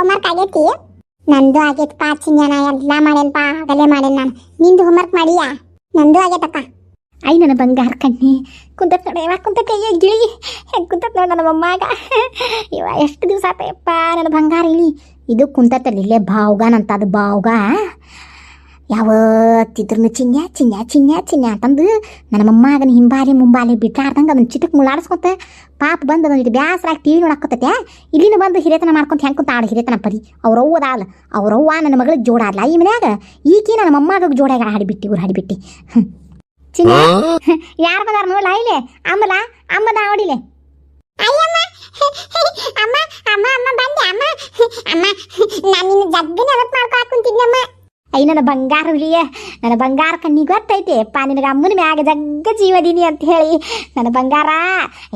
Homework ಆಗೈತಿ? ನಂದು ಆಗೈತಪ್ಪ ಚಿಂಜನ ಎಲ್ಲ ಮಾಡೇನಪ್ಪ ಆಗಲೇ ಮಾಡೇನ್ ನಾನು. ನಿಂದು ಹೋಮ್ವರ್ಕ್ ಮಾಡಿಯಾ? ನಂದು ಆಗೈತಪ್ಪ. ಐ ನನ್ನ ಬಂಗಾರ ಕಣ್ಣಿ, ಕುಂತತ್ ನೋಡಿ ಯಾವಾಗ ಕುಂತತ್ತೆ ಗಿಳಿ. ಹೆಂಗೆ ಕುಂತತ್ ನನ್ನ ಮೊಮ್ಮಗ. ಇವ ಎಷ್ಟು ದಿವಸ ಆತಯಪ್ಪ ನನ್ನ ಬಂಗಾರ ಇಳಿ. ಇದು ಕುಂತತ್ತಲ್ಲಿ ಇಲ್ಲೇ ಬಾವ್ಗಾನಂತ ಅದು ಬಾವ್ಗ? ಯಾವತ್ತಿದ್ರು ಚಿನ್ಯ ಚಿನ್ಯ ಚಿನ್ಯ ಚಿನ್ಯ ಅಂತಂದು ನನ್ನ ಮೊಮ್ಮಗನ ಹಿಂಬಾಲಿ ಮುಂಬಾಲಿ ಬಿಟ್ಟಾಡ್ದಂಗೆ ಅದನ್ನ ಚಿಟಕ್ ಪಾಪ ಬಂದು ಅದನ್ನ ಇದು ಬ್ಯಾಸರಾಗಿ ಟಿ ನೋಡಾಕತ್ತೈತೆ. ಇಲ್ಲಿನ ಬಂದು ಹಿರೇತನ ಮಾಡ್ಕೊಂತ ಹೆಂಗೆ ಕುಂತ ಆಡ ಹಿರೇತನ ಪರಿ ಅವ್ರವ್ವ ಅದಾಳ ಅವ್ರವ್ವ ನನ್ನ ಮಗಳಿಗೆ ಜೋಡಾಡ್ಲ. ಈ ಮನ್ಯಾಗ ಈಕಿ ನನ್ನ ಮೊಮ್ಮಗ ಜೋಡಾಗ ಹಾಡಿಬಿಟ್ಟಿ, ಇವ್ರು ಹಾಡಿಬಿಟ್ಟಿ. ಚಿನ್ನ ಯಾರು ಬಂದಾರ ನೋಡ್ಲ ಇಲ್ಲೇ? ಅಮ್ಮಲ? ಅಮ್ಮದ ಆಡಿಲೆ ಅಯ್ಯಮ್ಮ, ಅಮ್ಮ ಅಮ್ಮ ಅಮ್ಮ ಬಂದೆ, ಅಮ್ಮ. ಅಮ್ಮ, ನಾನು ನಿನ್ನ ಜಗ್ಗಿನ ಹೊತ್ತು ಮಾಡ್ಕೊಳಕ್ ಕುಂತಿದ್ನಮ್ಮ ಐ ನನ್ನ ಬಂಗಾರ ಹುಲಿಯ ನನ್ನ ಬಂಗಾರ ಕಣ್ಣಿಗೆ ಗೊತ್ತೈತಿ. ಯಪ್ಪ ನಿನಗೆ ಅಮ್ಮನ ಮ್ಯಾಗ ಜಗ್ಗ ಜೀವದೀನಿ ಅಂತ ಹೇಳಿ. ನನ್ನ ಬಂಗಾರ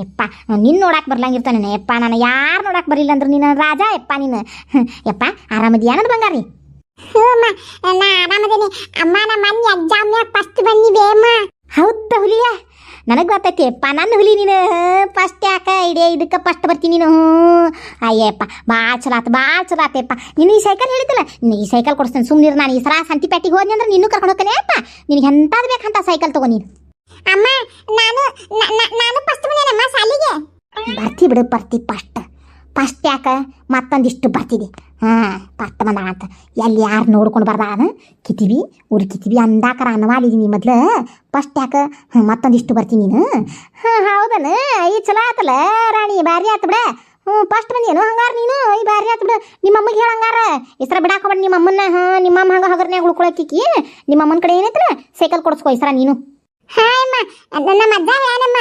ಯಪ್ಪ ನಿನ್ನ ನೋಡಕ್ಕೆ ಬರ್ಲಂಗಿರ್ತಾನೆ ಯಪ್ಪ ನಾನು ಯಾರು ನೋಡಕ್ಕೆ ಬರಲಿಲ್ಲ ಅಂದ್ರೆ ನಿನ್ನ ರಾಜ ಯಪ್ಪ ನೀನು. ಯಪ್ಪ ಆರಾಮದಿಯಾ ನನ್ನ ಬಂಗಾರಿ ಹ್ಞೂ ಅಮ್ಮ ನಾ ಆರಾಮದೇನಿ. ಅಮ್ಮ ನಮ್ಮ ಮನೆ ಎಕ್ಸಾಮ್ನ್ಯಾಗ ಫಸ್ಟ್ ಬನ್ನಿ ಬೇಮ್ಮ ಹೌದಾ ಹುಲಿಯ? ನನಗೆ ಯಪ್ಪ ನನ್ನ ಹುಲಿ ನೀನು. ಫಸ್ಟ್ ಯಾಕೆ ಇಡೇ ಇದಕ್ಕೆ ಫಸ್ಟ್ ಬರ್ತೀನಿ ನೀನು? ಅಯ್ಯಪ್ಪ ಭಾಳ ಚಲೋ ಆತು ಭಾಳ ಚಲೋ ಆತಪ್ಪ ನೀನು ಈ ಸೈಕಲ್ ಹೇಳಿದ್ದಲ್ಲ ನೀನು ಈ ಸೈಕಲ್ ಕೊಡಿಸ್ತೇನೆ ಸುಮ್ಮನಿರು ನಾನು ಈ ಸಲ ಸಂತಿ ಪ್ಯಾಟಿಗೆ ಹೋದ್ನಿ ಅಂದ್ರೆ ನೀನು ಕರ್ಕೊಂಡು ಹೋಗ್ತಾನೆ ಅಪ್ಪ ನಿನಗೆ ಎಂಥದ್ದು ಬೇಕಂತ ಸೈಕಲ್ ತಗೋ ನೀನು. ಅಮ್ಮ ನಾನು ನ- ನ- ನಾನು ಫಸ್ಟ್ ಬಂದೇನಮ್ಮ ಶಾಲಿಗೆ? ಬರ್ತಿ ಬಿಡು ಬರ್ತಿ ಫಸ್ಟ್ ಫಸ್ಟ್ ಯಾಕ? ಮತ್ತೊಂದಿಷ್ಟು ಬರ್ತಿದೆ. ಹಾಂ ಪಸ್ಟ್ ಬಂದ ಅಂತ ಎಲ್ಲಿ ಯಾರು ನೋಡ್ಕೊಂಡು ಬರ್ದಾನ ಕಿತಿವಿ ಉರಿ ಕಿತಿವಿ ಅಂದಾಕರ ಅನ್ನವಾಲಿದೀನಿ ಮೊದ್ಲು. ಫಸ್ಟ್ ಯಾಕ? ಮತ್ತೊಂದಿಷ್ಟು ಬರ್ತೀನಿ ನೀನು. ಹಾಂ, ಹೌದನ? ಈ ಚಲೋ ಆತಲ್ಲ ರಾಣಿ ಭಾರಿ ಆತು ಬಿಡ. ಹ್ಞೂ ಫಸ್ಟ್ ಬಂದೇನು? ಹಂಗಾರ ನೀನು? ಈ ಬಾರಿ ಆತು ಬಿಡು. ನಿಮ್ಮ ಅಮ್ಮಗೆ ಹೇಳ ಹಂಗಾರ. ಹೆಸ್ರ ಬಿಡಾಕೋಬೇಡ ನಿಮ್ಮ ಅಮ್ಮನ್ನ ಹಾಂ ನಿಮ್ಮ ಅಮ್ಮ ಹಂಗೆ ಹಗರ್ನ್ಯಾಗ ಉಳ್ಕೊಳಕ್ಕಿಕ್ಕಿ ನಿಮ್ಮ ಅಮ್ಮನ ಕಡೆ ಏನೈತ್ರ ಸೈಕಲ್ ಕೊಡಿಸ್ಕೊ ಈ ಸರ ನೀನು. ಹಾಯ್ ಅಮ್ಮ ನನ್ನ ಮಜ್ಜ ಹೇಳಮ್ಮ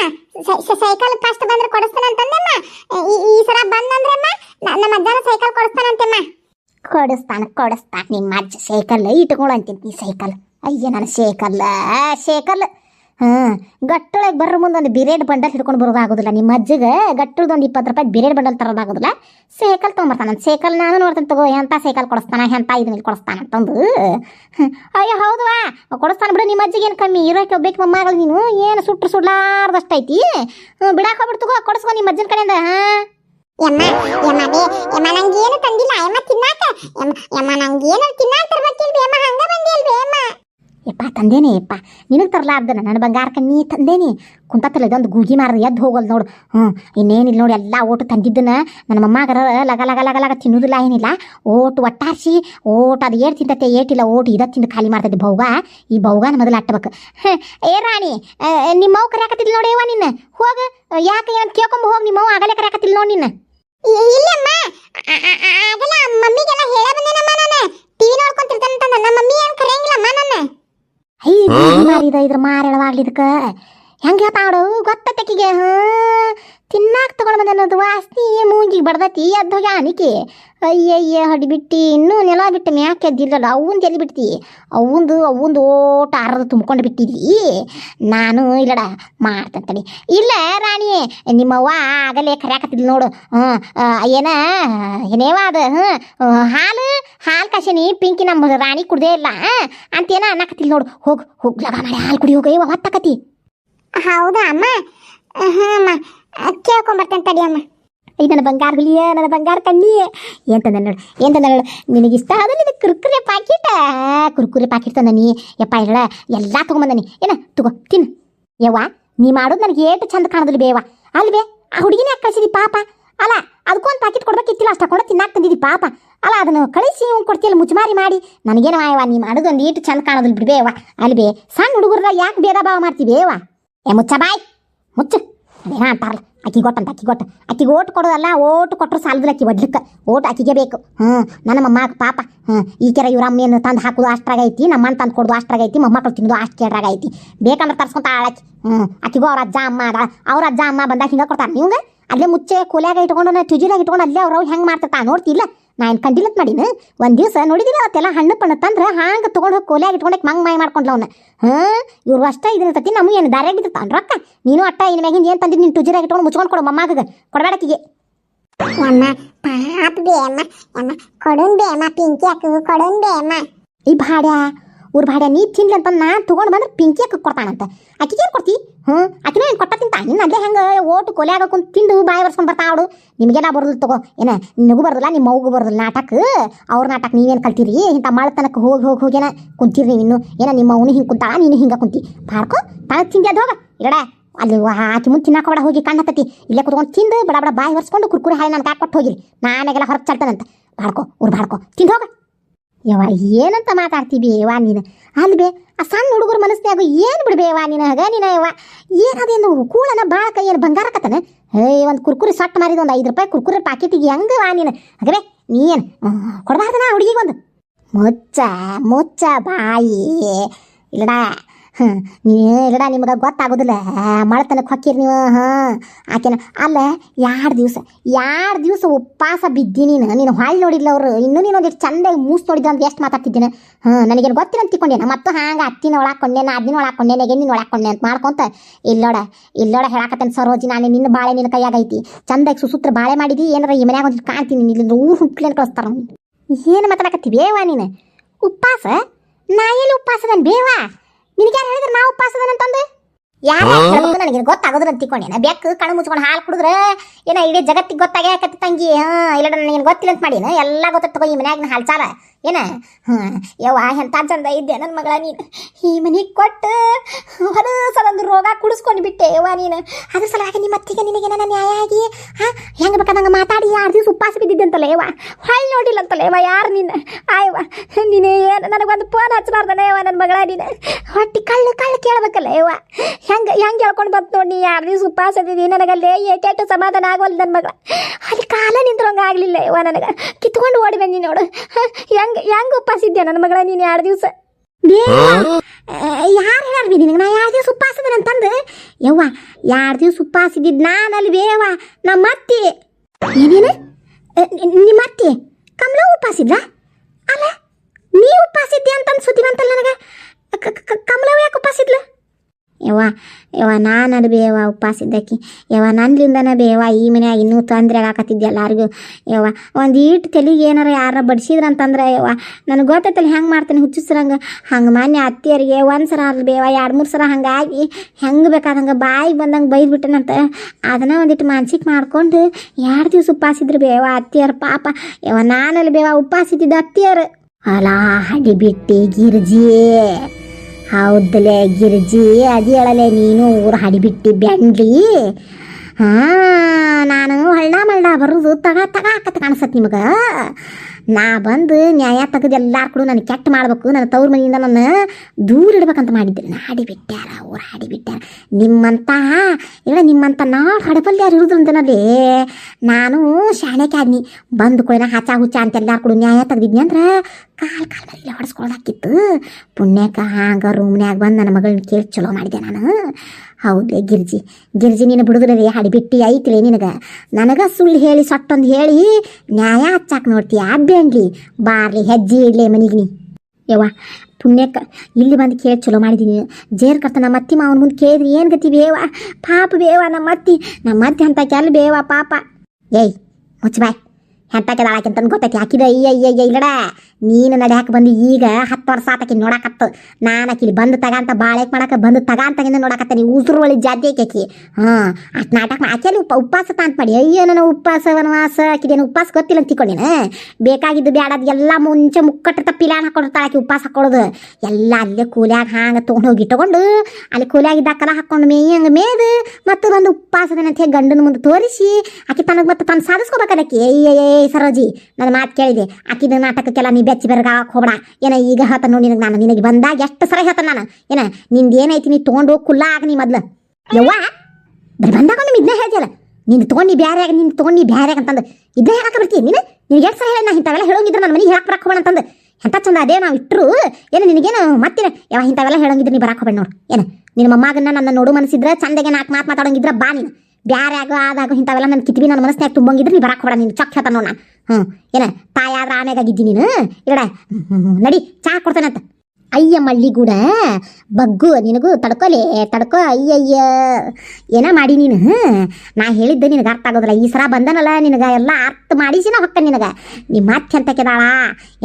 ಸೈಕಲ್ ಫಸ್ಟ್ ಬಂದ್ರೆ ಕೊಡಿಸ್ತಾನಂತಂದಮ್ಮ? ಈ ಸಲ ಬಂದಂದ್ರಮ್ಮ? ನನ್ನ ನಮ್ಮ ಅಜ್ಜನ ಸೈಕಲ್ ಕೊಡಿಸ್ತಾನಂತೆಮ್ಮ? ಕೊಡಿಸ್ತಾನ ಕೊಡಿಸ್ತಾನ. ನಿಮ್ಮ ಅಜ್ಜ ಸೈಕಲ್ ಇಟ್ಕೊಳ್ಳು ಅಂತೀನಿ ನೀ ಸೈಕಲ್ ಅಯ್ಯ, ನನ್ನ ಸೈಕಲ್ ಸೈಕಲ್ ಹಾಂ ಗಟ್ಟೊಳಗೆ ಬರ್ರ ಮುಂದೆ ಒಂದು ಬಿರೇಡ್ ಬಂಡಲ್ ಹಿಡ್ಕೊಂಡು ಬರೋದಾಗೋದಿಲ್ಲ. ನಿಮ್ಮ ಅಜ್ಜಗೆ ಗಟ್ಟಳದೊಂದು ಇಪ್ಪತ್ತು ರೂಪಾಯಿ ಬಿರೇಡ್ ಬಂಡಲ್ ತರೋದಾಗೋದಿಲ್ಲ. ಸೈಕಲ್ ತೊಗೊಂಬರ್ತಾನ. ಸೈಕಲ್ ನಾನು ನೋಡ್ತಾನೆ ತಗೋ. ಎಂಥ ಸೈಕಲ್ ಕೊಡಿಸ್ತಾನ ಎಂಥ ಇದನ್ನ ಕೊಡಿಸ್ತಾನ ಅಂತಂದು. ಅಯ್ಯೋ ಹೌದವಾ ಕೊಡಿಸ್ತಾನೆ ಬಿಡು ನಿಮ್ಮ ಅಜ್ಜಿಗೆ ಏನು ಕಮ್ಮಿ? ಇರೋಕೆ ಒಬ್ಬೇಕು ಮೊಮ್ಮಗಳು ನೀನು? ಏನು ಸುಟ್ರು ಸುಡ್ಲಾರ್ದಷ್ಟು ಐತಿ ಹ್ಞೂ ಬಿಡಾಕೋಬಿಟ್ಟು ತಗೋ. ಕೊಡಿಸ್ಕೊ ನಿಮ್ಮ ಅಜ್ಜನ ಕಡೆಯಿಂದ, ಹಾಂ. ಯಮ್ಮ ಯಮ್ಮ ಬೇ ಯಮ್ಮ ನಂಗೇನು ತಂದಿಲ್ಲ. ಯಮ್ಮ ತಿನ್ನಾಕ? ಯಮ್ಮ ಯಮ್ಮ ನಂಗೇನು ತಿನ್ನಾಕ ತರ್ಬೇಕಿಲ್ವಿ? ಯಮ್ಮ ಹಂಗ ಬಂದಿಲ್ವಿ ಯಮ್ಮ ಯಪ್ಪ ತಂದೇನೆ ಯಪ್ಪ ನಿನಗೆ ತರಲಾರ್ದನ? ನನ್ನ ಬಂಗಾರ ಕಣ್ಣಿ ತಂದೇನಿ? ಕುಂತತ್ತಲ್ಲ, ಇದೊಂದು ಗೂಗಿ ಮಾರದ ಎದ್ದು ಹೋಗಲ್ ನೋಡು. ಹ್ಞೂ ಇನ್ನೇನಿಲ್ಲ ನೋಡಿ, ಎಲ್ಲ ಓಟು ತಂದಿದ್ದನ ನನ್ನ ಮೊಮ್ಮಗರ ಲಗ ಲಗ ಲಗ ಲಗ ತಿನ್ನೋದಿಲ್ಲ, ಏನಿಲ್ಲ. ಓಟು ಒಟ್ಟಾರಿಸಿ, ಓಟು ಅದು ಏಟ್ ತಿಂತತೆ ಏಟಿಲ್ಲ ಓಟು ಇದ ತಿಂದು ಖಾಲಿ ಮಾಡ್ತೈತೆ ಬೌಗ ಈ ಬೌಗನ ಮೊದಲು ಅಟ್ಟಬೇಕು. ಏ ರಾಣಿ ನಿಮ್ಮವ್ ಕರ್ಯಾಕತ್ತಿಲ್ಲ ನೋಡಿ ಅವ್ವ ನಿನ್ನ. ಹೋಗ, ಯಾಕೆ ಏನಂತ ಕೇಳ್ಕೊಂಬ, ಹೋಗಿ ನಿಮ್ಮವ್ ಆಗಲೇ ಕರೆಯಾಕತ್ತಿಲ್ಲ ನೋಡಿ ನಿನ್ನ. ಇಲ್ಲಮ್ಮ ಆ- ಆ- ಆ- ಆಗಲ್ಲ ಮಮ್ಮಿಗೆಲ್ಲ ಹೇಳ ಬಂದೇನಮ್ಮ ನಾನು ಟಿವಿ ನೋಡ್ಕೊಂತಿರ್ತಾನಂತ ನಮ್ಮ ಮಮ್ಮಿ ಏನು ಕರೆಯಂಗಿಲ್ಲಮ್ಮ ನನ್ನ ಐ ಮಾರಿದ ಇದ್ರ ಮಾರೆಳವಾಗ್ಲಿ ಇದಕ್ಕೆ ಹೆಂಗೆ ಪಾಡು ಗೊತ್ತಕ್ಕಿಗೆ ತಿನ್ನಾಕ ತಗೊಂಡು ಬಂದ ಅನ್ನೋದು ವಾಸ್ತಿ ಮೂಗಿಗೆ ಬಡ್ದತಿ ಎದ್ದು ಆನಿಕೆ ಅಯ್ಯಯ್ಯ, ಹಡಿಬಿಟ್ಟು, ಇನ್ನೂ ನೆಲ ಬಿಟ್ಟು ಮ್ಯಾಕೆ ಎದ್ದಿಲ್ಲಲ್ಲ ಅವಂದು ಎಲ್ಲಿ ಬಿಡ್ತಿ? ಅವಂದು ಅವಂದು ಓಟ ಅರ್ಧ ತುಂಬ್ಕೊಂಡು ಬಿಟ್ಟಿದ್ದಿ ನಾನು ಇಲ್ಲಡ ಮಾಡ್ತಂತಡಿ ಇಲ್ಲ ರಾಣಿ ನಿಮ್ಮವ್ವ ಆಗಲೇ ಕರ್ಯಾಕತ್ತಿದ್ಲು ನೋಡು. ಏನ, ಏನೇವ ಅದು ಹ್ಞೂ ಹಾಲು ಹಾಲು ಕಸೇನಿ ಪಿಂಕಿ ನಮ್ಮ ರಾಣಿ ಕುಡ್ದೇ ಇಲ್ಲ ಅಂತೇನ ಅನ್ನಕತ್ತಿಲ್ ನೋಡು. ಹೋಗು, ಹೋಗ್ ಲಗ ಮಾಡಿ ಹಾಲು ಕುಡಿ, ಹೋಗಿ ಹೊತ್ತಕತಿ ಹೌದಾ, ಅಮ್ಮ? ಹ್ಞೂ ಕೇಳ್ಕೊಂಬರ್ತೇನೆ ತಡಿ, ಅಮ್ಮ. ಐ ನನ್ನ ಬಂಗಾರ ಹುಲಿಯ, ನನ್ನ ಬಂಗಾರ ಕಣ್ಣಿ ಏನ್ತಂದ ನೋಡು ಏನ್ತಂದ ನೋಡು. ನಿನಗೆ ಇಷ್ಟ ಆದ ನಿನಗೆ ಕುರ್ಕುರೆ ಪಾಕಿಟ. ಕುರ್ಕುರೆ ಪಾಕಿಟ್ ತಂದನಿ ಯಪ್ಪ ಇಲ್ಲ ಎಲ್ಲ ತೊಗೊಂಬಂದನಿ ಏನ, ತಗೋ ತಿನ್ ಯವ್ವ, ನೀ ಮಾಡೋದು ನನಗೆ ಏಟು ಚಂದ ಕಾಣೋದಿಲ್ಲ ಬೇವ ಅಲ್ವೇ ಆ ಹುಡುಗಿನ ಯಾಕೆ ಕಳಿಸಿದಿ ಪಾಪ? ಅಲ್ಲ ಅದಕ್ಕೊಂದು ಪ್ಯಾಕೆಟ್ ಕೊಡ್ಬೇಕಿತ್ತಿಲ್ಲ ಅಷ್ಟು ಹಾಕೊಂಡು ತಿನ್ನಾಕ್ ತಂದಿದ್ದಿ ಪಾಪ. ಅಲ್ಲ, ಅದನ್ನು ಕಳಿಸಿ, ಇವ್ನು ಕೊಡ್ತೀಯಲ್ಲ ಮುಚ್ಚುಮಾರಿ ಮಾಡಿ. ನನಗೇನು ಆಯವ ನೀ ಮಾಡೋದು ಒಂದು ಏಟು ಚಂದ ಕಾಣೋದಿಲ್ಲ ಬಿಡ್ಬೇವ ಅಲ್ವೇ ಸಣ್ಣ ಹುಡುಗರ ಯಾಕೆ ಭೇದ ಭಾವ ಮಾಡ್ತೀವಿ ಏವ ಏ, ಮುಚ್ಚ ಬಾಯ್, ಮುಚ್ಚ. ಅದೇನ ಅಂತಾರಲ್ಲ. ಅಕ್ಕಿ ಗೊತ್ತಂತ ಅಕ್ಕಿ ಗೊತ್ತ ಅಕ್ಕಿಗೆ ಓಟ್ ಕೊಡೋದಲ್ಲ, ಓಟ್ ಕೊಟ್ಟರು ಸಾಲದಿಲ್ಲ ಆಕಿ ಒಡ್ಲಿಕ್ಕೆ ಓಟ್ ಆಕಿಗೆ ಬೇಕು. ಹ್ಞೂ, ನನ್ನ ಮಮ್ಮಗ ಪಾಪ. ಹ್ಞೂ, ಈ ಕೆರೆ ಇವ್ರ ಅಮ್ಮೇನು ತಂದು ಹಾಕೋದು ಅಷ್ಟ್ರಾಗ ಐತಿ ನಮ್ಮನ್ನ ತಂದು ಕೊಡೋದು ಅಷ್ಟ್ರಾಗ ಐತಿ ಮೊಮ್ಮಕ್ಕಳು ತಿನ್ನೋದು ಅಷ್ಟು ಕೇಳ್ರಾಗ ಐತಿ ಬೇಕಂದ್ರೆ ತರ್ಸ್ಕೊಂತ ಆಳಕ್ಕಿ ಹ್ಞೂ, ಅಕ್ಕಿಗೂ ಅವ್ರ ಅಜ್ಜ, ಅಮ್ಮ ಅದ ಅವ್ರ ಅಜ್ಜ, ಅಮ್ಮ ಬಂದಾಗ ಹಿಂಗೆ ಕೊಡ್ತಾರೆ. ನಿಮ್ಗೆ ಅಲ್ಲೇ ಮುಚ್ಚೆ, ಕೋಲ್ಯಾಗ ಇಟ್ಕೊಂಡು ಟ್ಯುಜಿಲಾಗ ಇಟ್ಕೊಂಡು, ಅಲ್ಲೇ ಅವ್ರವ್ರು ಹೆಂಗೆ ಮಾಡ್ತಿರ್ತಾ ನೋಡ್ತಿಲ್ಲ ನಾ ಏನು ಕಂಡಿಲ್ಲತ್ ಮಾಡೀನಿ. ಒಂದು ದಿವಸ ನೋಡಿದಿಲ್ಲ ಅವತ್ತೆಲ್ಲ ಹಣ್ಣು ಪಣ್ಣು ತಂದ್ರೆ ಹಾಂಗೆ ತೊಗೊಂಡು ಹೋಗಿ ಕೋಲಿಯಾಗಿ ಇಟ್ಕೊಂಡಕ್ಕೆ ಮಂಗ್ ಮಾಯ ಮಾಡ್ಕೊಂಡ್ಲ ಅವ್ನ. ಹಾಂ ಇವ್ರು ಅಷ್ಟ ಇದನ್ನ ನಮಗೆ ಏನು ದಾರ್ಯಾಗ ಬಿದ್ದಿರ್ತಾನ ರೊಕ್ಕ? ನೀನು ಅಟ್ಟ ಇನ್ನು ಮ್ಯಾಗಿಂದ ಏನು ತಂದಿದ್ದು ನೀನು ಟುಜರಾಗಿ ಇಟ್ಕೊಂಡು ಮುಚ್ಕೊಂಡು ಕೊಡು ಮೊಮ್ಮಗಗೆ. ಕೊಡಬೇಡಕ್ಕಿಗೆ ಅಮ್ಮ ಪಾಪ ಬೇ ಅಮ್ಮ ಕೊಡುನ್ ಬೇ ಅಮ್ಮ ಪಿಂಕಿ ಅಕ್ಕ ಕೊಡುನ್ ಬೇ ಅಮ್ಮ ಈ ಭಾಡ್ಯ ಊರ್ ಭಾಡ್ಯ ನೀ ತಿನ್ಲಿ ಅಂತ ನಾ ತಗೊಂಡ್ ಬಂದ್ರೆ ಪಿಂಕಿ ಅಕ್ಕ ಕೊಡ್ತಾನಂತ. ಆಕಿಗೆ ಏನು ಕೊಡ್ತಿ? ಹ್ಞೂ ಆಕಿನೂ ಏನು ಕೊಟ್ಟ ತಿಂತ? ಇನ್ನು ಅಲ್ಲೇ ಹೆಂಗೆ ಓಟು ಆಗ ಕುಂತು ತಿಂದು ಬಾಯಿ ಬರ್ಸ್ಕೊಂಡು ಬರ್ತಾ ಅವಳು? ನಿಮಗೆಲ್ಲ ಬರೋದಿಲ್ಲ ತಗೋ. ಏನ, ನಿನಗೂ ಬರೋದಿಲ್ಲ, ನಿಮ್ಮ ಮಗು ಬರೋದಿಲ್ಲ ನಾಟಕ? ಅವ್ರ ನಾಟಕ ನೀವೇನು ಕಲ್ತೀರಿ? ಇಂಥ ತನಕ ಹೋಗಿ ಹೋಗಿ ಹೋಗೇನ ಕುಂತೀರಿ ನೀವು ಇನ್ನು ಏನ ನಿಮ್ಮ ಅವನು ಹಿಂಗೆ ಕುಂತಾಳ, ನೀನು ಹಿಂಗೆ ಕುಂತಿ? ಬಾಡ್ಕೊ ತಳಗ್ ತಿಂದಿ ಅದು ಹೋಗ. ಇರಡ, ಅಲ್ಲಿ ಆಕಿ ಮುಂದೆ ತಿನ್ನಾಕ ಹೋಡ ಹೋಗಿ ಕಣ್ಣತ್ತತಿ ಇಲ್ಲೇ ಕುತ್ಕೊಂಡು ತಿಂದು ಬಡ ಬಡ ಬಾಯಿ ಬರ್ಸ್ಕೊಂಡು ಕುರ್ಕುರಿ ಹಾಳಿ ನಾನು ಕೊಟ್ಟು ಹೋಗಿರಿ. ನಾನಾಗೆಲ್ಲ ಹೊರಗೆ ಚಲ್ತಾನಂತ. ಬಾಡ್ಕೊ ಊರು ಬಾಡ್ಕೊ ತಿಂದು ಹೋಗ. ಯವ್ವ, ಏನಂತ ಮಾತಾಡ್ತೀವಿ ಯವ್ವ ನೀನು? ಅಲ್ಲಿ ಬೇ, ಆ ಸಣ್ಣ ಹುಡುಗರ ಮನಸ್ಸಿನಾಗ ಏನು ಬಿಡ್ಬೇ ಯವ್ವ ನೀನು ಹಗ ನೀನು ಯವ್ವ? ಏನದೇನು ಕೂಳನ ಭಾಳ ಕೈ ಏನು ಬಂಗಾರ ಕತ್ತನ? ಹೇ ಒಂದು ಕುರ್ಕುರಿ ಸಟ್ ಮಾರಿದ ಒಂದು ಐದು ರೂಪಾಯಿ ಕುರ್ಕುರಿ ಪಾಕೆಟಿಗೆ ಹೆಂಗೆ ವಾ ನೀನು? ನೀ ನೀನು ಕೊಡಬಾರ್ದನ ಹುಡುಗಿಗೆ ಒಂದು? ಮುಚ್ಚ ಮುಚ್ಚ ಬಾಯಿ. ಇಲ್ಲಡ ಹ್ಞೂ ನೀ ಇಲ್ಲಡ ನಿಮ್ಗೆ ಗೊತ್ತಾಗೋದಿಲ್ಲ. ಮಳತನಕ್ಕೆ ಹೊಕ್ಕಿರಿ ನೀವು, ಹಾಂ. ಆಕೆನ, ಅಲ್ಲ ಎರಡು ದಿವಸ ಎರಡು ದಿವಸ ಉಪವಾಸ ಬಿದ್ದಿ ನೀನು. ನೀನು ಹಾಳು ನೋಡಿಲ್ಲ ಅವರು. ಇನ್ನೂ ನೀನು ಒಂದಿಷ್ಟು ಚಂದಾಗಿ ಮೂಸ್ ನೋಡಿದ್ರೆ ಅಂತ ಎಷ್ಟು ಮಾತಾಡ್ತಿದ್ದೀನಿ? ಹಾಂ, ನನಗೇನು ಗೊತ್ತಿಲ್ಲ ಅಂತ ತಿಕ್ಕೊಂಡೆ ಮತ್ತು ಹಾಂಗೆ ಅತ್ತಿನ ಒಳಾಕೊಂಡೇನ ಅದಿನ ಒಳಾಕೊಂಡೆ ನೆಗೆನಿನ ಒಳಾಕೊಂಡೆ ಅಂತ ಮಾಡ್ಕೊಂತ ಇಲ್ಲೋಡ ಇಲ್ಲೋಡ ಹೇಳಾಕತ್ತೇನೆ ಸರೋಜಿ, ನಾನು ನಿನ್ನ ಬಾಳೆ ನಿನ್ನ ಕೈಯಾಗ ಐತಿ. ಚಂದಾಗಿ ಸುಸೂತ್ರ ಬಾಳೆ ಮಾಡಿದಿ, ಏನಾರ ಈ ಮನ್ಯಾಗ ಒಂದಿಷ್ಟು ಕಾಣ್ತೀನಿ ಇಲ್ಲಿಂದ ಊರು ಹುಟ್ಲೇನು ಕಳಿಸ್ತಾರ ಏನು ಮಾತಾಡಕತ್ತಿ, ಬೇವಾ ನೀನು? ಉಪ್ಪಾಸ? ನಾ ಎಲ್ಲಿ ಉಪವಾಸದನ್ ಬೇವಾ? ನಿನಗೆ ಯಾರು ಹೇಳಿದ್ರೆ ನಾ ಉಪವಾಸದನಂತಂದು ಯಾರು? ಹೇಳ್ಬೇಕು ನನಗೆ ಗೊತ್ತಾಗೋದ್ರ ಅಂತ ತಿಳ್ಕೊಂಡೇನ ಬೆಕ್ಕು ಕಣ್ಣು ಮುಚ್ಕೊಂಡು ಹಾಲು ಕುಡಿದ್ರೆ ಏನ ಇಡೀ ಜಗತ್ತಿಗೆ ಗೊತ್ತಾಗ್ಯಾಕತ್ತಿ ತಂಗಿ. ಹಾ ಇಲ್ಲ ನನಗೇನು ಗೊತ್ತಿಲ್ಲ ಅಂತ ಮಾಡೀನಿ? ಎಲ್ಲ ಗೊತ್ತ ತಗೋ ಈ ಮನ್ಯಾಗಿನ ಹಾಲು ಚಾಲ. ಏನ? ಹ್ಞೂ ಯವ್ವ ಎಂಥ ಚಂದ ಇದ್ದೆ ನನ್ನ ಮಗಳ ನೀನು. ಈ ಮನೆಗೆ ಕೊಟ್ಟು ಹೊರಸಲೊಂದು ರೋಗ ಕುಡಿಸ್ಕೊಂಡು ಬಿಟ್ಟೆ ಯವ್ವ ನೀನು. ಅದ್ರ ಸಲುವಾಗಿ ನಿಮ್ಮ ಅತ್ತಿಗೆ ನಿನಗೆ ನನ್ನ ನ್ಯಾಯ ಆಗಿ ಹಾ ಹೆಂಗೆ ಬೇಕಾದಂಗೆ ಮಾತಾಡಿ ಯಾರು ದಿವಸ ಬಿದ್ದಿದ್ದೆ ಬಿದ್ದಿದ್ದಂತಲ್ಲ ಯವ್ವ. ಹೊಳ್ಳಿ ನೋಡಿಲ್ಲ ಅಂತಲ್ಲ ಯವ್ವ ಯಾರು ನೀನು? ಆಯವ್ವ ನೀನು ಏನು ನನಗೊಂದು ಫೋನ್ ಹಚ್ಚಬಾರ್ದನ ಯವ್ವ ನನ್ನ ಮಗಳ ನೀನು. ಹೊಟ್ಟಿ ಕಳ್ಳು ಕಳ್ಳು ಕೇಳ್ಬೇಕಲ್ಲ ಯವ್ವ. ಹೆಂಗೆ ಹೆಂಗೆ ಹೇಳ್ಕೊಂಡು ಬಂತು ನೋಡಿ ನೀ ಯಾರು ದಿವಸ ಉಪವಾಸ ಇದ್ದೀನಿ ನನಗಲ್ಲೇ ಏಟೇಟು ಸಮಾಧಾನ ಆಗೋಲ್ಲ ನನ್ನ ಮಗಳ. ಅಲ್ಲಿ ಕಾಲ ನಿಂತ್ರಂಗೆ ಆಗಲಿಲ್ಲ ಯವ್ವ ನನಗೆ. ಕಿತ್ಕೊಂಡು ಓಡಿ ಬಂದಿ ನೋಡು. ಹೆಂಗೆ ಹೆಂಗೆ ಉಪವಾಸ ಇದ್ದೆ ನನ್ನ ಮಗಳ ನೀನು ಎರಡು ದಿವಸ? ಯಾರು ಹೇಳ್ಬಿ ನಿನಗೆ? ನಾ ಎರಡು ದಿವಸ ಉಪವಾಸ ಅಂತಂದು. ಯವ್ವ ಎರಡು ದಿವಸ ಉಪವಾಸ ಇದ್ದಿದ್ದು ನಾನು ಅಲ್ಲಿ ಬೇವ ನಮ್ಮ ಅತ್ತಿ. ಏನೇನು? ನಿಮ್ಮ ಅತ್ತಿ? ಕಮಲ ಉಪವಾಸ ಇದ್ದ ಅಲ್ಲ ನೀ ಉಪವಾಸ ಇದ್ದೆ ಅಂತಂದು ಸುದ್ದಿ ಬಂತಲ್ಲ ನನಗೆ. ಕಮಲವ್ ಯಾಕೆ ಉಪವಾಸ ಇದ್ಲು ಯವ್ವ ಯವ್ವ, ನಾನು ಅದು ಬೇವ ಉಪವಾಸ ಇದ್ದಕ್ಕೆ. ಯವ್ವ ನನ್ನಿಂದನೇ ಬೇವ ಈ ಮನ್ಯಾಗ ಇನ್ನೂ ತೊಂದರೆ ಆಗಾಕತ್ತಿದ್ದೆ ಎಲ್ಲರಿಗೂ? ಯವ್ವ, ಒಂದು ಈಟ್ ತಲೆಗೆ ಏನಾರ ಯಾರ ಬಡಿಸಿದ್ರ ಅಂತಂದ್ರೆ ಯವ್ವ, ನನಗೆ ಗೊತ್ತೈತಲ್ಲ ಹೆಂಗೆ ಮಾಡ್ತೀನಿ ಹುಚ್ಚಿಸ್ರಂಗೆ. ಹಂಗೆ ಮಾನ್ಯ ಅತ್ತಿಯರಿಗೆ ಒಂದು ಸಲ ಅಲ್ಲಿ ಬೇವ, ಎರಡು ಮೂರು ಸಲ ಹಂಗಾಗಿ ಹೆಂಗೆ ಬೇಕಾದಂಗೆ ಬಾಯಿಗೆ ಬಂದಂಗೆ ಬೈದ್ಬಿಟ್ಟನಂತ ಅದನ್ನ ಒಂದಿಟ್ಟು ಮಾನಸಿಕ ಮಾಡ್ಕೊಂಡು ಎರಡು ದಿವಸ ಉಪವಾಸಿದ್ರು ಬೇವ ಅತ್ತಿಯರು ಪಾಪ. ಯವ್ವ, ನಾನಲ್ಲಿ ಬೇವ ಉಪವಾಸಿದ್ದಿದ್ದು ಅತ್ತಿಯರು. ಅಲಾ ಹಡಿ ಬಿಟ್ಟಿ ಗಿರ್ಜಿ. ಹೌದಲೇ, ಗಿರ್ಜಿ, ಅದು ಹೇಳಲೆ, ನೀನು ಊರು ಹಡಿಬಿಟ್ಟಿ ಬೆಂಡ್ಲಿ ಹಾ, ನಾನು ಹಳ್ಳ ಮಳ್ಳ ಬರೋದು ತಗ ತಗ ಆಕತ್ ಕಾಣಿಸತ್ ನಿಮಗೆ. ನಾ ಬಂದು ನ್ಯಾಯ ತೆಗೆದು ಎಲ್ಲಾರು ಕೂಡ ನನಗೆ ಕೆಟ್ಟ ಮಾಡ್ಬೇಕು ನನ್ನ ತವ್ರ ಮನೆಯಿಂದ ನನ್ನ ದೂರ ಇಡ್ಬೇಕಂತ ಮಾಡಿದ್ದೆ. ನಾಡಿ ಬಿಟ್ಟ್ಯಾರ, ಅವ್ರು ಹಾಡಿ ಬಿಟ್ಟ್ಯಾರ. ನಿಮ್ಮಂತ ಇಲ್ಲ ನಿಮ್ಮಂತ ನಾಡು ಹಡಪಲ್ಲಿ ಯಾರು ಇರುದ್ರಂತನಲ್ಲಿ ನಾನು ಶಾಣೆಗೆ ಆದ್ನಿ. ಬಂದು ಕೊಯ್ನ ಹಚ್ಚ ಹುಚ್ಚ ಅಂತ ಎಲ್ಲಾರು ಕೂಡ ನ್ಯಾಯ ತೆಗ್ದಿದ್ನಿ ಅಂದ್ರೆ ಕಾಲು ಕಾಲ್ ಮೇಲೆ ಹೊಡೆಸ್ಕೊಳ್ದಾಕಿತ್ತು. ಪುಣ್ಯಕ್ಕ ಹಾಂಗ ರೂಮ್ನ್ಯಾಗ ಬಂದು ನನ್ನ ಮಗಳನ್ನ ಕೇಳಿ ಚಲೋ ಮಾಡಿದೆ ನಾನು. ಹೌದೇ ಗಿರ್ಜಿ. ಗಿರ್ಜಿ ನೀನು ಬಿಡುದ್ರಿ ಹಡಿಬಿಟ್ಟಿ ಐತಿಲೆ ನಿನಗೆ. ನನಗೆ ಸುಳ್ಳು ಹೇಳಿ ಸೊಟ್ಟೊಂದು ಹೇಳಿ ನ್ಯಾಯ ಹಚ್ಚಾಕ ನೋಡ್ತೀಯ? ಬಾರ್ಲಿ ಹೆಜ್ಜೆ ಇಡ್ಲಿ ಮನಿಗೆ ಯವ್ವ, ಪುಣ್ಯಕ್ಕ, ಇಲ್ಲಿ ಬಂದು ಕೇಳಿ ಚಲೋ ಮಾಡಿದ್ದೀನಿ ಜೇರ್ ಕರ್ತ ನಮ್ಮ ಅತ್ತಿ ಮಾವನ ಮುಂದೆ ಕೇಳಿದ್ರಿ ಏನು ಗತಿ ಬೇವ ಪಾಪ ಬೇವ ನಮ್ಮ ಅತ್ತಿ. ನಮ್ಮ ಅತ್ತಿ ಅಂತ ಕೆಲ್ ಬೇವ ಪಾಪ. ಏಯ್, ಮುಚ್ಚ ಬಾಯ್. ಎಂತ ಕೆದಾಳಾಕಿಂತ ಗೊತ್ತೈತಿ. ಹಾಕಿದ ಅಯ್ಯ ಇಲ್ಲಡ, ನೀನು ನಡೆಯಕ್ಕೆ ಬಂದು, ಈಗ ಹತ್ತು ವರ್ಷ ಆತಕಿ ನೋಡಾಕತ್ತು ನಾನು ಆಕಿಲಿ ಬಂದು ತಗಂತ ಬಾಳೆಕ್ ಮಾಡಕ್ಕೆ ಬಂದು ತಗಂತಗಿಂದ ನೋಡಾಕತ್ತ ಉಸಿರು ಒಳಗೆ ಒಳಿ ಜಾತಿ ಆಕಿ. ಹಾಂ, ಅಷ್ಟು ನಾಟಕ ಆಕೆಲ್ಲಿ ಉಪ ಉಪವಾಸ ಅಂತ ಮಾಡಿ. ಅಯ್ಯೋ, ನನ್ನ ಉಪವಾಸ, ವನವಾಸ ಆಕಿದೇನು ಉಪವಾಸ ಗೊತ್ತಿಲ್ಲ ಅಂತ ತಿಳ್ಕೊಂಡಿನ ಬೇಕಾಗಿದ್ದು ಬ್ಯಾಡದ್ ಎಲ್ಲ ಮುಂಚೆ ಮುಕ್ಕಟ್ಟ ಪಿಲಾನ್ ಹಾಕೊಂಡಿರ್ತಾಳೆ ಆಕಿ ಉಪವಾಸ ಹಾಕೊಳ್ಳೋದು ಎಲ್ಲ ಅಲ್ಲೇ ಕೂಲ್ಯಾಗ ಹಾಂಗೆ ತೊಗೊಂಡು ಹೋಗಿ ಇಟ್ಕೊಂಡು ಅಲ್ಲಿ ಕೂಲ್ಯಾಗಿದ್ದ ಕಲ ಹಾಕೊಂಡು ಮೇಯಂಗೆ ಮೇದು ಮತ್ತು ಅಂತ ಹೇಳಿ ಗಂಡನ ಮುಂದೆ ತೋರಿಸಿ, ಆಕಿ ತನಗೆ ಮತ್ತೆ ತನ್ನ ಸಾಧಿಸ್ಕೋಬೇಕಾದಕ್ಕೆ ಏಯ್ ಸರೋಜಿ ನನ್ನ ಮಾತು ಕೇಳಿದೆ. ಆಕಿದ ನಾಟಕಕ್ಕೆಲ್ಲ ನೀ ಬೆಚ್ಚಿ ಬೆರಗಾಕ್ ಏನ ಈಗ ಹತ ನೋಡಿ ನಿನಗೆ ನಾನು. ನಿನಗೆ ಬಂದಾಗ ಎಷ್ಟು ಸರ ಹೇಳ್ತಾನ ನಾನು. ಏನ, ನಿಂದು ಏನೈತಿ ನೀ ತೊಗೊಂಡು ಕುಲ್ಲ ಆಗ ನೀ ಮೊದ್ಲು. ಯವ್ವ, ಬರೀ ಬಂದಾಗ ನಿಮ್ಮ ಇದನ್ನ ಹೇಳ್ತಿಯಲ್ಲ. ನಿನ್ನ ತೊಗೊಂಡು ಬ್ಯಾರ್ಯಾಗ ನಿನ್ನ ತೊಗೊಂಡು ಬ್ಯಾರ್ಯಾಗ ಅಂತಂದು. ಇದನ್ನ ಹೇಳಕ್ಕೆ ಬರ್ತೀನಿ ನೀನು, ನಿನಗೆ ಎಷ್ಟು ಸರ ಹೇಳಿ ನಾ ಇಂಥವೆಲ್ಲ ಹೇಳೋಂಗಿದ್ರೆ ನನ್ನ ಮನೆಗೆ ಹೇಳಕ್ಕೆ ಬರಕ್ಕೆ ಹೋಗೋಣ ಅಂತಂದು. ಎಂಥ ಚಂದ ಅದೇ ನಾವು ಇಟ್ಟರು ಏನು, ನಿನಗೇನು ಮತ್ತಿನ ಯಾವ ಇಂಥವೆಲ್ಲ ಹೇಳೋಂಗಿದ್ರೆ ನೀ ಬರಕ್ಕೆ ಹೋಗ್ಬೇಡ ನೋಡು. ಏನು ನಿನ್ನ ಮೊಮ್ಮಗನ್ನ ನನ್ನ ನೋಡು ಮನಸ್ಸಿದ್ರೆ ಚಂದಗೆ ನಾಲ್ಕು ಮಾತು ಮಾತಾಡೋಂಗಿದ್ರೆ ಬಾ ನೀನು. ಬ್ಯಾರೆ ಆಗೋ ಆದಾಗ ಇಂಥವೆಲ್ಲ ನನ್ನ ಕಿತ್ಬಿ ನನ್ನ ಮನಸ್ಸಿನಾಗ ತುಂಬಂಗಿದ್ರೆ ನೀ ಬರಕ್ಕೆ ಹೋಗ್ಬೇಡ, ನೀನು ಚಕ್ ಹೇಳ್ತಾನ ನೋಡು ಹ್ಞೂ ಏನ, ತಾಯಾದ್ರ ಆಮ್ಯಾಗಿದ್ದಿ ನೀನು. ಇರಡ. ನಡಿ, ಚಾ ಕೊಡ್ತೇನಂತ. ಅಯ್ಯ ಮಲ್ಲಿಗೂಡ ಬಗ್ಗು, ನಿನಗೂ ತಡ್ಕೊಲೆ, ತಡ್ಕೊ ಅಯ್ಯಯ್ಯ. ಏನ ಮಾಡಿ ನೀನು ನಾ ಹೇಳಿದ್ದೆ ನಿನಗೆ ಅರ್ಥ ಆಗೋದಿಲ್ಲ. ಈ ಸರ ಬಂದನಲ್ಲ ನಿನಗೆ, ಎಲ್ಲ ಅರ್ಥ ಮಾಡಿಸಿನ ಹೊಕ್ಕ ನಿನಗೆ. ನಿಮ್ಮ ಮತ್ತೆ ಹೆಂತಕ್ಕೆದಾಳ?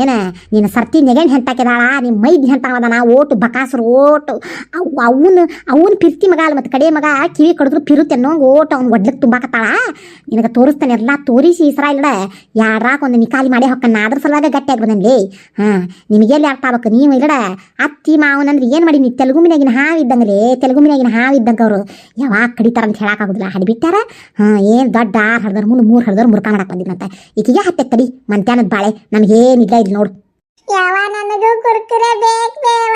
ಏನ, ನಿನ್ನ ಸರ್ತಿ ನೆಗಣಿ ಹೆಂತ ಕೆದಾಳ ನಿಮ್ಮ ಮೈದ್ ಹೆಂತಾವದನ ಓಟು, ಬಕಾಸರು ಓಟು. ಅವ್, ಅವನು ಅವನು ಪಿರ್ತಿ ಮಗ ಅಲ್ಲ ಮತ್ತೆ ಕಡೆ ಮಗ ಕಿವಿ ಕಡಿದ್ರು ಪಿರುತ್ತೆ ಅನ್ನೋ ಓಟು ಅವ್ನು ಒಡ್ಲಿಕ್ಕೆ ತುಂಬಾಕತ್ತಾಳ. ನಿನಗೆ ತೋರಿಸ್ತಾನೆ, ಎಲ್ಲ ತೋರಿಸಿ ಈ ಸರ ಇಲ್ಲ ಯಾರಾಕ ಒಂದು ನಿಕಾಲಿ ಮಾಡಿ ಹೊಕ್ಕನ್ನ ಅದ್ರ ಸಲುವಾಗ ಗಟ್ಟಿಯಾಗಿ ಬಂದನ್ಲಿ ಹಾಂ, ನಿಮಗೆಲ್ಲಿ ಅರ್ಥ ಆಗ್ಬೇಕು? ನೀವು ಇಲ್ಲಡ. ಅತ್ತಿ ಮಾವನಂದ್ರೆ ಏನು ಮಾಡಿ ನೀ ತೆಲುಗು ಮಿನಾಗಿನ ಹಾವು ಇದ್ದಂಗಲೇ ತೆಲುಗು ಮಿನಾಗಿನ ಹಾವು ಇದ್ದಂಗೆ ಅವರು ಯಾವಾಗ ಕಡಿತಾರ ಅಂತ ಹಡಿ ಹಡಿಬಿಟ್ಟಾರ ಹಾಂ ಏನು ದೊಡ್ಡ ಆರು ಹಡ್ದರ್ ಮುಂದೆ ಮೂರು ಹಡ್ದರ್ ಮುರ್ಕ ಮಾಡಕ್ಕೆ ಬಂದಿದ್ದಂತೆ ಈಕಿಗೆ ಹತ್ತೆ ಕಡಿ ಮಂತ್ಯಾನದ ಬಾಳೆ ನಮಗೇನಿಲ್ಲ ಇದು ನೋಡು. ಯಾವ ನನಗೂ ಕುರ್ಕುರೆ ಬೇಕ್ ಬೇವ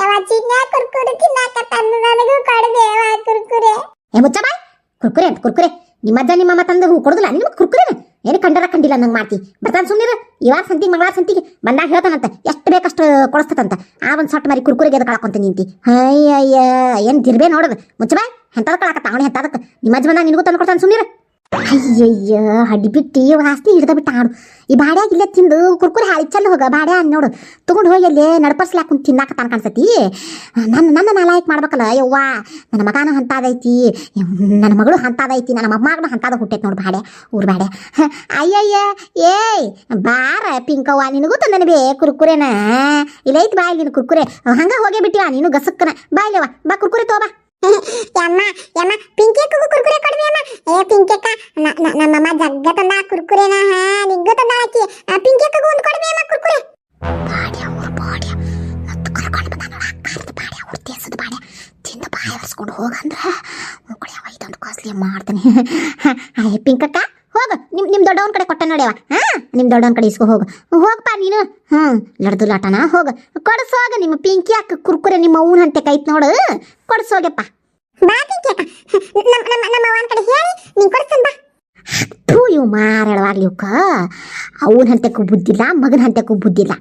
ಯಾವ ಚಿನ್ನ ಕುರ್ಕುರೆ ತಿನ್ನಕತ್ತಂದು ನನಗೂ ಕೊಡು ಬೇವ ಕುರ್ಕುರೆ. ಏ ಮುಚ್ಚ ಬಾಯ್ ಕುರ್ಕುರೆ ಅಂತ ಕುರ್ಕುರೆ. ನಿಮ್ಮ ಅಜ್ಜ ನಿಮ್ಮ ಅಮ್ಮ ತಂದು ಕೊಡುದಿಲ್ಲ ನಿಮ್ಗೆ ಕುರ್ಕುರೆ ಏನು ಕಂಡರ ಕಂಡಿಲ್ಲ ನಂಗೆ ಮಾಡ್ತಿ. ಬರ್ತಾನೆ ಸುಮ್ಮನೆ ಇವಾಗ ಸಂತಿಗೆ ಮಂಗಳವಾರ ಸಂತಿಗೆ ಬಂದಾಗ ಹೇಳ್ತಾನಂತ, ಎಷ್ಟು ಬೇಕಷ್ಟು ಕೊಡಿಸ್ತದಂತ ಆ ಒಂದು ಸೊಟ್ಟು ಮಾರಿ ಕುರ್ಕುರಿಗೆ ಅದು ಕಳ್ಕೊಂತ ನಿಂತಿ. ಅಯ್ಯಯ್ಯ ಏನು ದಿರ್ಬೇ ನೋಡೋದು. ಮುಚ್ಚಬಾಯ್ ಬಾಯ್ ಎಂತದ ಕಳಕತ್ತ ಅವನು ಎಂತದಕ್ಕೆ ನಿಮ್ಮ ಅಜ್ಜ ಬಂದಾಗ ನಿನಗೂ ತಂದು ಕೊಡ್ತಾನೆ ಸುಮ್ಮನಿರ ಅಯ್ಯಯ್ಯ, ಹಡಿ ಬಿಟ್ಟು ವಾಸ್ತಿ ಹಿಡ್ದ ಬಿಟ್ಟ ಆಡು ಈ ಬಾಡ್ಯಾಗ ಇಲ್ಲೇ ತಿಂದು ಕುರ್ಕುರೆ ಹಾಳಿ ಚಲ್ ಹೋಗ ಬಾಡ್ಯಾ ನೋಡು. ತಗೊಂಡು ಹೋಗಿ ಅಲ್ಲಿ ನಡ್ಪರ್ಸ್ಲಾಕ ಕುಂತ ತಾನು ಕಾಣಿಸ್ತತಿ ನನ್ನ ನನ್ನ ನಾಲಾಯಕ್ ಮಾಡ್ಬೇಕಲ್ಲ, ಯವ್ವ. ನನ್ನ ಮಗನೂ ಹಂತಾದೈತಿ. ನನ್ನ ಮಗಳು ಹಂತಾದೈತಿ, ನನ್ನ ಮೊಮ್ಮಗನು ಹಂತಾದ ಹುಟ್ಟೈತಿ ನೋಡು ಬಾಡೆ ಊರು ಬಾಡೆ ಅಯ್ಯಯ್ಯ, ಏಯ್, ಬಾರ ಪಿಂಕವ್ವ, ನಿನಗೂ ತಂದನ ಬೇ ಕುರ್ಕುರೆನ? ಇಲ್ಲೈತಿ ಬಾ ಇಲ್ಲಿ ಕುರ್ಕುರೆ. ಹಂಗ ಹೋಗೇ ಬಿಟ್ಟಿವ ನೀನು ಗಸಕ್ಕನ. ಬಾಯ್ಲವ ಬಾ ಕುರ್ಕುರೆ ತೋಬಾ ಯಮ್ಮ ಯಮ್ಮ ಪಿಂಕಿಯಕ್ಕೂ ಕುರ್ಕುರೆ ಕೊಡ್ವಿ ಅಮ್ಮ ಏ ಪಿಂಕಿಯಕ್ಕ ಅಕ್ಕ ನಮ್ಮಮ್ಮ ಜಗ್ಗ ತಂದ ಕುರ್ಕುರೆನ, ಹಾ, ನಿಗ್ಗ ತಂದ ಹಾಕಿ ಪಿಂಕಿಯಕ್ಕಗೂ ಒಂದು ಕೊಡ್ವಿ ಅಮ್ಮ ಕುರ್ಕುರೆ. ಬಾಡ್ಯ ಊರು ಬಾಡ್ಯ ಕರ್ಕೊಂಡು ಬಂದ ನೋಡ ಅಕ್ಕಾರ್ದ ಬಾಡ್ಯ ಅವ್ರ ದೇಶದ ಬಾಡ್ಯ ತಿಂದು ಬಾಯಿ ಹರಿಸ್ಕೊಂಡು ಹೋಗಂದ್ರ ಮುಕ್ಕಳಿ ಅವ ಇದೊಂದು ಕಾಸ್ಟ್ಲಿ ಮಾಡ್ತಾನೆ. ಪಿಂಕಕ್ಕ, ಹೋಗ. ನಿಮ್ ನಿಮ್ ದೊಡ್ಡವನ್ ಕಡೆ ಕೊಟ್ಟ ನೋಡ್ಯವ. ಹಾ? ನಿಮ್ ದೊಡ್ಡ ಕಡೆ ಇಸ್ಕೊ ಹೋಗು. ಹೋಗಪ್ಪ ನೀನು. ಹ್ಮ್ ಲಡ್ದು ಲಾಟನ ಹೋಗ. ಕೊಡ್ಸೋಗ ನಿಮ್ಮ ಪಿಂಕಿ ಅಕ್ಕ ಕುರ್ಕುರೆ ನಿಮ್ಮ ಅವ್ನ ಹಂತೆ ಕೈತ್ ನೋಡು. ಕೊಡ್ಸೋಗಪ್ಪ. ಬಾ ಪಿಂಕಿಯಕ್ಕ ನಮ್ಮ ನಮ್ಮ ನಮ್ಮ ಅವನ ಕಡೆ ಹೇಳಿ ನೀನ್ ಕೊಡ್ತಾನ ಬಾ. ಥೂ ಇವು ಮಾರಾಳವಾಗ್ಲಿ ಇವಕ್ಕ ಅವನ ಹಂತಕ್ಕೂ ಬುದ್ಧಿಲ್ಲ ಮಗನ ಹಂತಕ್ಕೂ ಬುದ್ಧಿಲ್ಲ.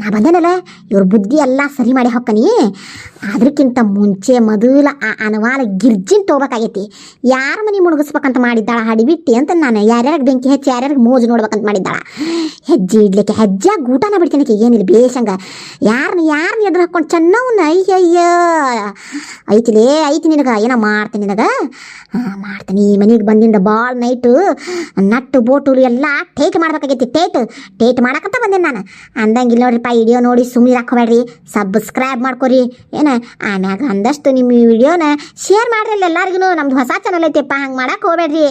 ನಾ ಬಂದೇನಲ್ಲ, ಇವ್ರ ಬುದ್ಧಿ ಎಲ್ಲ ಸರಿ ಮಾಡಿ ಹೊಕ್ಕನಿ. ಅದಕ್ಕಿಂತ ಮುಂಚೆ ಮೊದಲ ಆ ಅನವಾಲ ಗಿರ್ಜಿನ್ ತೊಗೋಬೇಕಾಗೈತಿ ಯಾರ ಮನೆ ಮುಳುಗಿಸ್ಬೇಕಂತ ಮಾಡಿದ್ದಾಳ ಹಡಿಬಿಟ್ಟಿ ಅಂತ ನಾನು ಯಾರ್ಯಾರಿಗೆ ಬೆಂಕಿ ಹಚ್ಚಿ ಯಾರ್ಯಾರಿಗೆ ಮೋಜು ನೋಡ್ಬೇಕಂತ ಮಾಡಿದ್ದಾಳ. ಹೆಜ್ಜೆ ಇಡ್ಲಿಕ್ಕೆ ಹೆಜ್ಜಾಗ ಊಟನ ಬಿಡ್ತೀನಿ ಏನಿಲ್ಲ ಬೇಷಂಗ. ಯಾರನ್ನ ಯಾರನ್ನ ಎದುರು ಹಾಕೊಂಡು ಚೆನ್ನವನ್ನ ಅಯ್ಯಯ್ಯ. ಐತಿಲೇ, ಐತಿ ನಿನಗ. ಏನೋ ಮಾಡ್ತೀನಿ ನಿನಗ? ಆ ಮಾಡ್ತೀನಿ. ಈ ಮನೆಗೆ ಬಂದಿಂದ ಭಾಳ ನೈಟು ನಟ್ಟು ಬೋಟು ಎಲ್ಲ ಟೇಟ್ ಮಾಡ್ಬೇಕಾಗೈತಿ. ಟೇಟ್ ಟೇಟ್ ಮಾಡಕಂತ ಬಂದೇನೆ ನಾನು. ಅಂದಂಗಿಲ್ಲ ನೋಡ್ರಿಪ್ಪ ವಿಡಿಯೋ ನೋಡಿ ಸುಮ್ಮನೆ ಹಾಕೋಬೇಡ್ರಿ. ಸಬ್ಸ್ಕ್ರೈಬ್ ಮಾಡ್ಕೊರಿ. ಏನ, ಆಮ್ಯಾಗ ಅಂದಷ್ಟು ನಿಮ್ಮ ವಿಡಿಯೋನ ಶೇರ್ ಮಾಡ್ರಿ ಎಲ್ಲರಿಗೂ ನಮ್ದು ಹೊಸ ಚಾನಲ್ ಐತೆಪ್ಪ, ಹಂಗೆ ಮಾಡಕ್ಕೆ ಹೋಗ್ಬೇಡ್ರಿ.